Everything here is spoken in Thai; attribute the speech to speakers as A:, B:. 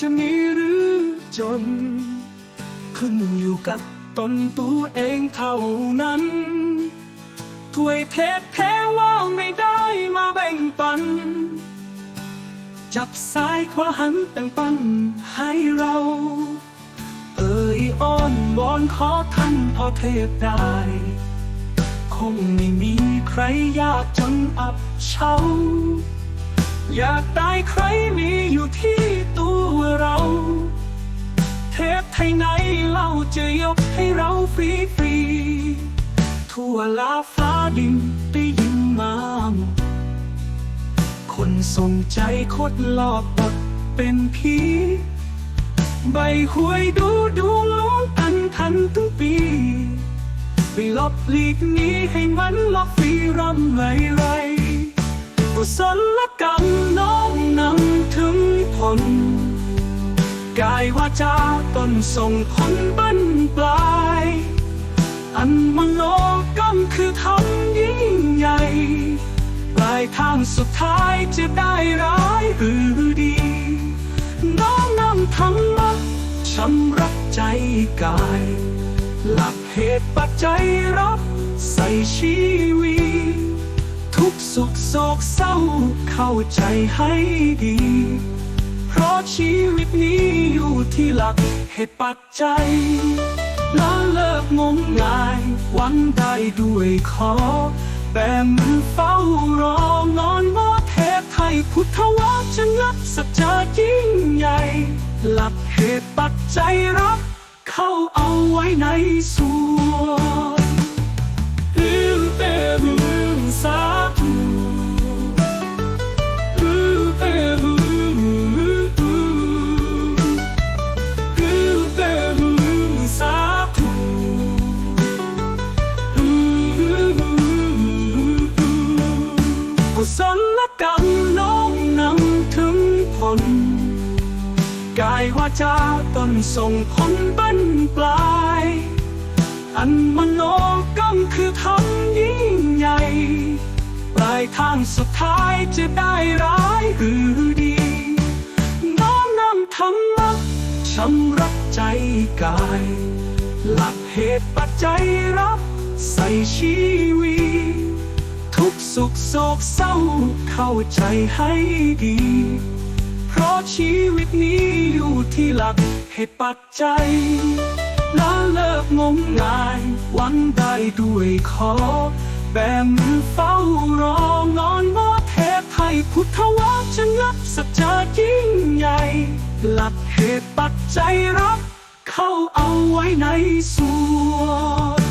A: จะมีหรือจน ขึ้นอยู่กับตนตัวเองเท่านั้นถ้วยเทศแพ้ว่าไม่ได้มาแบ่งปัน จับซ้ายขวาหันแบ่งปันให้เรา เอ่ยอ้อนวอนขอท่านพอเทศได้ คงไม่มีใครยากจนอับเฉา อยากได้ใครมีอยู่ที่ตัวเรา เทพไทยไหนเล่าจะยกให้เราฟรีฟรีๆทั่วลาฟ้าดินได้ยินมาหมดคนสนใจคดหลอกบทเป็นผีใบหวยดูดูล้นอันทันทุกปีไปลบลีกนี้ให้มันลอกฟรีรำไรไร ผลกายวาจาตนส่งผลบั้นปลาย อันมโนกรรมคือทำยิ่งใหญ่ ปลายทางสุดท้ายจะได้ร้ายหรือดี น้อมนำธรรมะชำระใจกาย หลักเหตุปัจจัยรับใส่ชีวิตทุกสุขโศกเศร้าเข้าใจให้ดี เพราะชีวิตนี้อยู่ที่หลักเหตุปัจจัยละเลิกงมงายหวังได้ด้วยขอแต่มือเฝ้ารอนอนมอเทพไทยพุทธวจนับสัจจะยิ่งใหญ่ หลักเหตุปัจจัยรับเข้าเอาไว้ในส่วน ลกรรมน้อมนำถึงผล กายวาจาตนส่งผลบั้นปลาย อันมโนกรรมคือทำยิ่งใหญ่ ปลายทางสุดท้ายจะได้ร้ายหรือดีน้อมนำธรรมะชำระใจกาย หลักเหตุปัจจัยรับใส่ชีวิต สุขโศกเศร้าเข้าใจให้ดี เพราะชีวิตนี้อยู่ที่หลักเหตุปัจจัยละเลิกงมงายหวังได้ด้วยขอ แบมือเฝ้ารองอนมอเทพไทยพุทธวาจนับสัจจะยิ่งใหญ่ หลักเหตุปัจจัยรับ เข้าเอาไว้ในส่วน